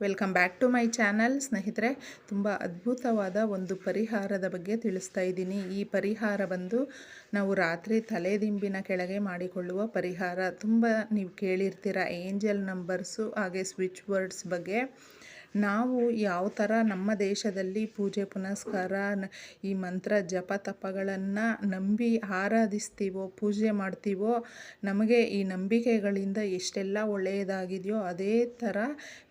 Welcome back to my channel. ಸ್ನೇಹಿತರೆ, ತುಂಬ ಅದ್ಭುತವಾದ ಒಂದು ಪರಿಹಾರದ ಬಗ್ಗೆ ತಿಳಿಸ್ತಾ ಇದ್ದೀನಿ. ಈ ಪರಿಹಾರ ಬಂದು ನಾವು ರಾತ್ರಿ ತಲೆದಿಂಬಿನ ಕೆಳಗೆ ಮಾಡಿಕೊಳ್ಳುವ ಪರಿಹಾರ. ತುಂಬ ನೀವು ಕೇಳಿರ್ತೀರ, ಏಂಜಲ್ ನಂಬರ್ಸು, ಹಾಗೆ ಸ್ವಿಚ್ ವರ್ಡ್ಸ್ ಬಗ್ಗೆ. ನಾವು ಯಾವ ಥರ ನಮ್ಮ ದೇಶದಲ್ಲಿ ಪೂಜೆ, ಪುನಸ್ಕಾರ ಈ ಮಂತ್ರ ಜಪ, ತಪಗಳನ್ನು ನಂಬಿ ಆರಾಧಿಸ್ತೀವೋ, ಪೂಜೆ ಮಾಡ್ತೀವೋ, ನಮಗೆ ಈ ನಂಬಿಕೆಗಳಿಂದ ಎಷ್ಟೆಲ್ಲ ಒಳ್ಳೆಯದಾಗಿದೆಯೋ ಅದೇ ಥರ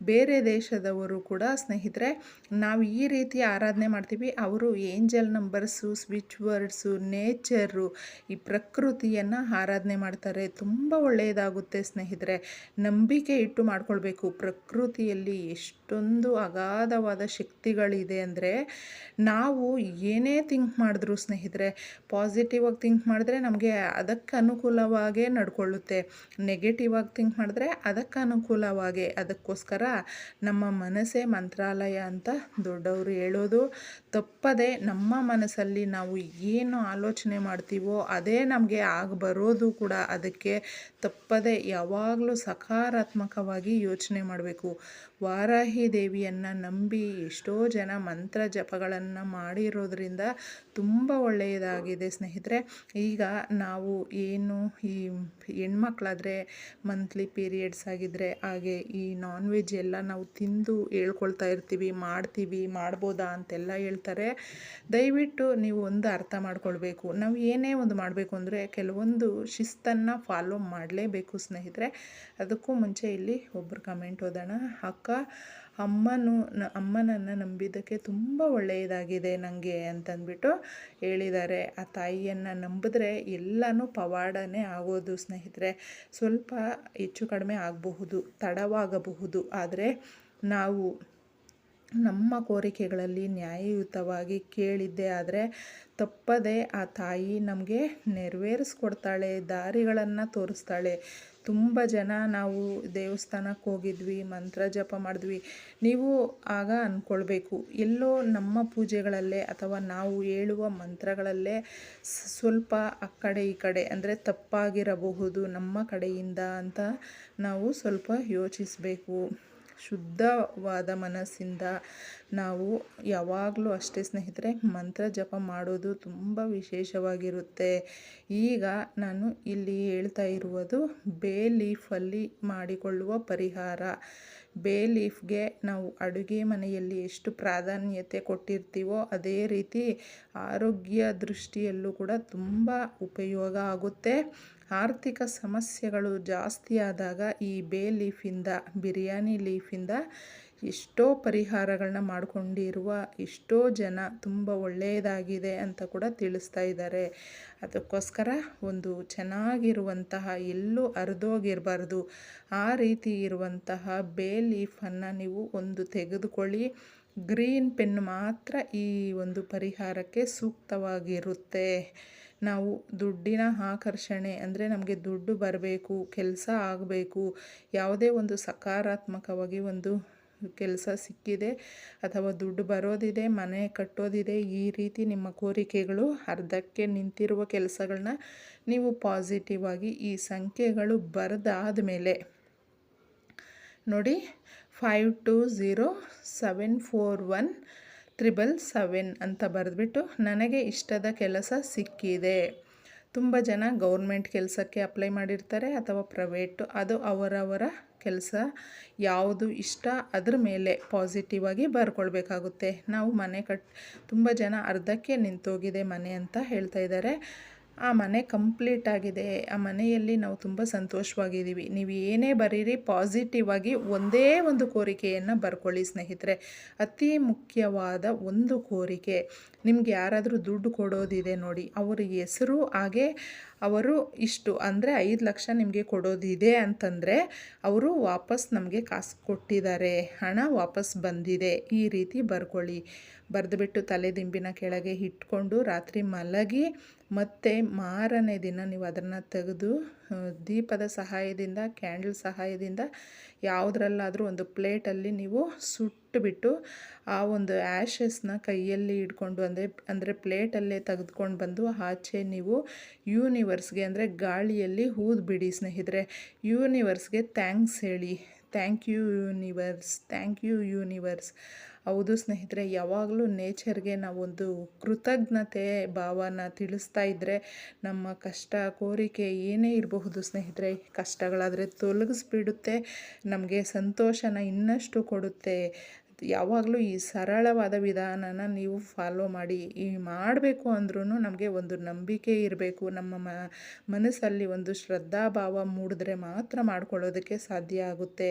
ಬೇರೆ ದೇಶದವರು ಕೂಡ ಸ್ನೇಹಿತರೆ, ನಾವು ಈ ರೀತಿ ಆರಾಧನೆ ಮಾಡ್ತೀವಿ. ಅವರು angel numbers, switch words, nature ಈ ಪ್ರಕೃತಿಯನ್ನು ಆರಾಧನೆ ಮಾಡ್ತಾರೆ. ತುಂಬ ಒಳ್ಳೆಯದಾಗುತ್ತೆ ಸ್ನೇಹಿತರೆ. ನಂಬಿಕೆ ಇಟ್ಟು ಮಾಡ್ಕೊಳ್ಬೇಕು. ಪ್ರಕೃತಿಯಲ್ಲಿ ಎಷ್ಟೊಂದು ಅಗಾಧವಾದ ಶಕ್ತಿಗಳಿದೆ ಅಂದರೆ ನಾವು ಏನೇ ಥಿಂಕ್ ಮಾಡಿದ್ರು ಸ್ನೇಹಿತರೆ ಪಾಸಿಟಿವ್ ಆಗಿ ಥಿಂಕ್ ಮಾಡಿದ್ರೆ ನಮಗೆ ಅದಕ್ಕೆ ಅನುಕೂಲವಾಗೇ ನಡ್ಕೊಳ್ಳುತ್ತೆ. ನೆಗೆಟಿವ್ ಆಗಿ ಥಿಂಕ್ ಮಾಡಿದ್ರೆ ಅದಕ್ಕೆ ಅನುಕೂಲವಾಗೇ. ಅದಕ್ಕೋಸ್ಕರ ನಮ್ಮ ಮನಸ್ಸೇ ಮಂತ್ರಾಲಯ ಅಂತ ದೊಡ್ಡವರು ಹೇಳೋದು. ತಪ್ಪದೆ ನಮ್ಮ ಮನಸ್ಸಲ್ಲಿ ನಾವು ಏನು ಆಲೋಚನೆ ಮಾಡ್ತೀವೋ ಅದೇ ನಮಗೆ ಆಗ ಬರೋದು ಕೂಡ ಅದಕ್ಕೆ ತಪ್ಪದೆ ಯಾವಾಗಲೂ ಸಕಾರಾತ್ಮಕವಾಗಿ ಯೋಚನೆ ಮಾಡಬೇಕು. ವಾರಾಹಿ ದೇವಿಯನ್ನು ನಂಬಿ ಎಷ್ಟೋ ಜನ ಮಂತ್ರ ಜಪಗಳನ್ನು ಮಾಡಿರೋದ್ರಿಂದ ತುಂಬ ಒಳ್ಳೆಯದಾಗಿದೆ ಸ್ನೇಹಿತರೆ. ಈಗ ನಾವು ಏನು ಈ ಹೆಣ್ಮಕ್ಳಾದರೆ ಮಂತ್ಲಿ ಪೀರಿಯಡ್ಸ್ ಆಗಿದ್ದರೆ ಹಾಗೆ ಈ ನಾನ್ ವೆಜ್ ಎಲ್ಲ ನಾವು ತಿಂದು ಹೇಳ್ಕೊಳ್ತಾ ಇರ್ತೀವಿ, ಮಾಡ್ತೀವಿ, ಮಾಡ್ಬೋದಾ ಅಂತೆಲ್ಲ ಹೇಳ್ತಾರೆ. ದಯವಿಟ್ಟು ನೀವು ಒಂದು ಅರ್ಥ ಮಾಡ್ಕೊಳ್ಬೇಕು. ನಾವು ಏನೇ ಒಂದು ಮಾಡಬೇಕು ಅಂದರೆ ಕೆಲವೊಂದು ಶಿಸ್ತನ್ನು ಫಾಲೋ ಮಾಡಲೇಬೇಕು ಸ್ನೇಹಿತರೆ. ಅದಕ್ಕೂ ಮುಂಚೆ ಇಲ್ಲಿ ಒಬ್ಬರು ಕಮೆಂಟ್ ಓದೋಣ. ಅಕ್ಕ, ಅಮ್ಮನು ಅಮ್ಮನನ್ನು ನಂಬಿದ್ದಕ್ಕೆ ತುಂಬ ಒಳ್ಳೆಯದಾಗಿದೆ ನನಗೆ ಅಂತಂದ್ಬಿಟ್ಟು ಹೇಳಿದ್ದಾರೆ. ಆ ತಾಯಿಯನ್ನು ನಂಬಿದ್ರೆ ಎಲ್ಲನೂ ಪವಾಡನೇ ಆಗೋದು ಸ್ನೇಹಿತರೆ. ಸ್ವಲ್ಪ ಹೆಚ್ಚು ಕಡಿಮೆ ಆಗಬಹುದು, ತಡವಾಗಬಹುದು. ಆದರೆ ನಾವು ನಮ್ಮ ಕೋರಿಕೆಗಳಲ್ಲಿ ನ್ಯಾಯಯುತವಾಗಿ ಕೇಳಿದ್ದೆ ಆದರೆ ತಪ್ಪದೆ ಆ ತಾಯಿ ನಮಗೆ ನೆರವೇರಿಸ್ಕೊಡ್ತಾಳೆ, ದಾರಿಗಳನ್ನು ತೋರಿಸ್ತಾಳೆ. ತುಂಬ ಜನ ನಾವು ದೇವಸ್ಥಾನಕ್ಕೆ ಹೋಗಿದ್ವಿ, ಮಂತ್ರ ಜಪ ಮಾಡಿದ್ವಿ. ನೀವು ಆಗ ಅಂದ್ಕೊಳ್ಬೇಕು ಎಲ್ಲೋ ನಮ್ಮ ಪೂಜೆಗಳಲ್ಲೇ ಅಥವಾ ನಾವು ಹೇಳುವ ಮಂತ್ರಗಳಲ್ಲೇ ಸ್ವಲ್ಪ ಆ ಕಡೆ ಈ ಕಡೆ ಅಂದರೆ ತಪ್ಪಾಗಿರಬಹುದು ನಮ್ಮ ಕಡೆಯಿಂದ ಅಂತ ನಾವು ಸ್ವಲ್ಪ ಯೋಚಿಸಬೇಕು. ಶುದ್ಧವಾದ ಮನಸ್ಸಿಂದ ನಾವು ಯಾವಾಗಲೂ ಅಷ್ಟೇ ಸ್ನೇಹಿತರೆ ಮಂತ್ರ ಜಪ ಮಾಡೋದು ತುಂಬ ವಿಶೇಷವಾಗಿರುತ್ತೆ. ಈಗ ನಾನು ಇಲ್ಲಿ ಹೇಳ್ತಾ ಇರುವುದು ಬೇ ಲೀಫಲ್ಲಿ ಮಾಡಿಕೊಳ್ಳುವ ಪರಿಹಾರ. ಬೇ ಲೀಫ್ಗೆ ನಾವು ಅಡುಗೆ ಮನೆಯಲ್ಲಿ ಎಷ್ಟು ಪ್ರಾಧಾನ್ಯತೆ ಕೊಟ್ಟಿರ್ತೀವೋ ಅದೇ ರೀತಿ ಆರೋಗ್ಯ ದೃಷ್ಟಿಯಲ್ಲೂ ಕೂಡ ತುಂಬ ಉಪಯೋಗ ಆಗುತ್ತೆ. ಆರ್ಥಿಕ ಸಮಸ್ಯೆಗಳು ಜಾಸ್ತಿಯಾದಾಗ ಈ ಬೇ ಲೀಫಿಂದ, ಬಿರಿಯಾನಿ ಲೀಫಿಂದ ಎಷ್ಟೋ ಪರಿಹಾರಗಳನ್ನ ಮಾಡಿಕೊಂಡಿರುವ ಎಷ್ಟೋ ಜನ ತುಂಬ ಒಳ್ಳೆಯದಾಗಿದೆ ಅಂತ ಕೂಡ ತಿಳಿಸ್ತಾ ಇದ್ದಾರೆ. ಅದಕ್ಕೋಸ್ಕರ ಒಂದು ಚೆನ್ನಾಗಿರುವಂತಹ, ಎಲ್ಲೂ ಹರಿದೋಗಿರಬಾರ್ದು, ಆ ರೀತಿ ಇರುವಂತಹ ಬೇ ಲೀಫನ್ನು ನೀವು ಒಂದು ತೆಗೆದುಕೊಳ್ಳಿ. ಗ್ರೀನ್ ಪೆನ್ ಮಾತ್ರ ಈ ಒಂದು ಪರಿಹಾರಕ್ಕೆ ಸೂಕ್ತವಾಗಿರುತ್ತೆ. ನಾವು ದುಡ್ಡಿನ ಆಕರ್ಷಣೆ ಅಂದರೆ ನಮಗೆ ದುಡ್ಡು ಬರಬೇಕು, ಕೆಲಸ ಆಗಬೇಕು, ಯಾವುದೇ ಒಂದು ಸಕಾರಾತ್ಮಕವಾಗಿ ಒಂದು ಕೆಲಸ ಸಿಕ್ಕಿದೆ ಅಥವಾ ದುಡ್ಡು ಬರೋದಿದೆ, ಮನೆ ಕಟ್ಟೋದಿದೆ, ಈ ರೀತಿ ನಿಮ್ಮ ಕೋರಿಕೆಗಳು ಅರ್ಧಕ್ಕೆ ನಿಂತಿರುವ ಕೆಲಸಗಳನ್ನ ನೀವು ಪಾಸಿಟಿವ್ ಆಗಿ ಈ ಸಂಖ್ಯೆಗಳು ಬರೆದಾದ ಮೇಲೆ ನೋಡಿ five two zero seven four one triple seven ಅಂತ ಬರೆದ್ಬಿಟ್ಟು ನನಗೆ ಇಷ್ಟದ ಕೆಲಸ ಸಿಕ್ಕಿದೆ. ತುಂಬ ಜನ ಗೌರ್ಮೆಂಟ್ ಕೆಲಸಕ್ಕೆ ಅಪ್ಲೈ ಮಾಡಿರ್ತಾರೆ ಅಥವಾ ಪ್ರೈವೇಟು, ಅದು ಅವರವರ ಕೆಲಸ. ಯಾವುದು ಇಷ್ಟ ಅದ್ರ ಮೇಲೆ ಪಾಸಿಟಿವ್ ಆಗಿ ಬರ್ಕೊಳ್ಬೇಕಾಗುತ್ತೆ. ನಾವು ಮನೆ ಕಟ್, ತುಂಬ ಜನ ಅರ್ಧಕ್ಕೆ ನಿಂತೋಗಿದೆ ಮನೆ ಅಂತ ಹೇಳ್ತಾ ಇದ್ದಾರೆ. ಆ ಮನೆ ಕಂಪ್ಲೀಟ್ ಆಗಿದೆ. ಆ ಮನೆಯಲ್ಲಿ ನಾವು ತುಂಬ ಸಂತೋಷವಾಗಿದ್ದೀವಿ. ನೀವು ಏನೇ ಬರೀರಿ ಪಾಸಿಟಿವ್ ಆಗಿ ಒಂದೇ ಒಂದು ಕೋರಿಕೆಯನ್ನು ಬರ್ಕೊಳ್ಳಿ ಸ್ನೇಹಿತರೆ. ಅತಿ ಮುಖ್ಯವಾದ ಒಂದು ಕೋರಿಕೆ, ನಿಮ್ಗೆ ಯಾರಾದರೂ ದುಡ್ಡು ಕೊಡೋದಿದೆ ನೋಡಿ, ಅವ್ರ ಹೆಸರು ಹಾಗೆ ಅವರು ಇಷ್ಟು ಅಂದರೆ ಐದು ಲಕ್ಷ ನಿಮಗೆ ಕೊಡೋದಿದೆ ಅಂತಂದರೆ ಅವರು ವಾಪಸ್ ನಮಗೆ ಕಾಸು ಕೊಟ್ಟಿದ್ದಾರೆ. ಹಣ ವಾಪಸ್ ಬಂದಿದೆ. ಈ ರೀತಿ ಬರ್ಕೊಳ್ಳಿ. ಬರೆದುಬಿಟ್ಟು ತಲೆದಿಂಬಿನ ಕೆಳಗೆ ಇಟ್ಕೊಂಡು ರಾತ್ರಿ ಮಲಗಿ ಮತ್ತೆ ಮಾರನೇ ದಿನ ನೀವು ಅದನ್ನು ತೆಗೆದು ದೀಪದ ಸಹಾಯದಿಂದ, ಕ್ಯಾಂಡಲ್ ಸಹಾಯದಿಂದ ಯಾವುದ್ರಲ್ಲಾದರೂ ಒಂದು ಪ್ಲೇಟಲ್ಲಿ ನೀವು ಸುಟ್ಟುಬಿಟ್ಟು ಆ ಒಂದು ಆ್ಯಶಸ್ನ ಕೈಯಲ್ಲಿ ಇಟ್ಕೊಂಡು ಅಂದರೆ ಅಂದರೆ ಪ್ಲೇಟಲ್ಲೇ ತೆಗೆದುಕೊಂಡು ಬಂದು ಆಚೆ ನೀವು ಯೂನಿವರ್ಸ್ಗೆ ಅಂದರೆ ಗಾಳಿಯಲ್ಲಿ ಊದ್ಬಿಡಿ ಸ್ನೇಹಿತರೆ. ಯೂನಿವರ್ಸ್ಗೆ ಥ್ಯಾಂಕ್ಸ್ ಹೇಳಿ. Thank you universe, thank you universe. ಹೌದು ಸ್ನೇಹಿತರೆ, ಯಾವಾಗಲೂ ನೇಚರ್ಗೆ ನಾವೊಂದು ಕೃತಜ್ಞತೆ ಭಾವನ ತಿಳಿಸ್ತಾ ಇದ್ದರೆ ನಮ್ಮ ಕಷ್ಟ, ಕೋರಿಕೆ ಏನೇ ಇರಬಹುದು ಸ್ನೇಹಿತರೆ, ಕಷ್ಟಗಳಾದರೆ ತೊಲಗಿಸ್ಬಿಡುತ್ತೆ, ನಮಗೆ ಸಂತೋಷನ ಇನ್ನಷ್ಟು ಕೊಡುತ್ತೆ. ಯಾವಾಗಲೂ ಈ ಸರಳವಾದ ವಿಧಾನನ ನೀವು ಫಾಲೋ ಮಾಡಿ. ಈ ಮಾಡಬೇಕು ಅಂದ್ರೂ ನಮಗೆ ಒಂದು ನಂಬಿಕೆ ಇರಬೇಕು. ನಮ್ಮ ಮ, ಮನಸ್ಸಲ್ಲಿ ಒಂದು ಶ್ರದ್ಧಾಭಾವ ಮೂಡಿದ್ರೆ ಮಾತ್ರ ಮಾಡ್ಕೊಳ್ಳೋದಕ್ಕೆ ಸಾಧ್ಯ ಆಗುತ್ತೆ.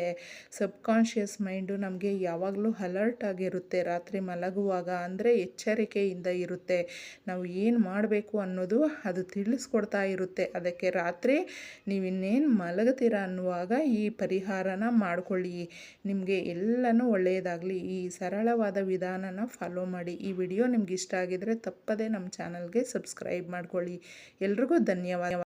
ಸಬ್ಕಾನ್ಷಿಯಸ್ ಮೈಂಡು ನಮಗೆ ಯಾವಾಗಲೂ ಅಲರ್ಟ್ ಆಗಿರುತ್ತೆ. ರಾತ್ರಿ ಮಲಗುವಾಗ ಅಂದರೆ ಎಚ್ಚರಿಕೆಯಿಂದ ಇರುತ್ತೆ. ನಾವು ಏನು ಮಾಡಬೇಕು ಅನ್ನೋದು ಅದು ತಿಳಿಸ್ಕೊಡ್ತಾ ಇರುತ್ತೆ. ಅದಕ್ಕೆ ರಾತ್ರಿ ನೀವು ಇನ್ನೇನು ಮಲಗ್ತೀರ ಅನ್ನುವಾಗ ಈ ಪರಿಹಾರನ ಮಾಡಿಕೊಳ್ಳಿ. ನಿಮಗೆ ಎಲ್ಲನೂ ಒಳ್ಳೆಯದಾಗಲಿ. ಈ ಸರಳವಾದ ವಿಧಾನನ ಫಾಲೋ ಮಾಡಿ. ಈ ವಿಡಿಯೋ ನಿಮ್ಗೆ ಇಷ್ಟ ಆಗಿದ್ರೆ ತಪ್ಪದೇ ನಮ್ಮ ಚಾನಲ್ಗೆ ಸಬ್ಸ್ಕ್ರೈಬ್ ಮಾಡ್ಕೊಳ್ಳಿ. ಎಲ್ರಿಗೂ ಧನ್ಯವಾದ.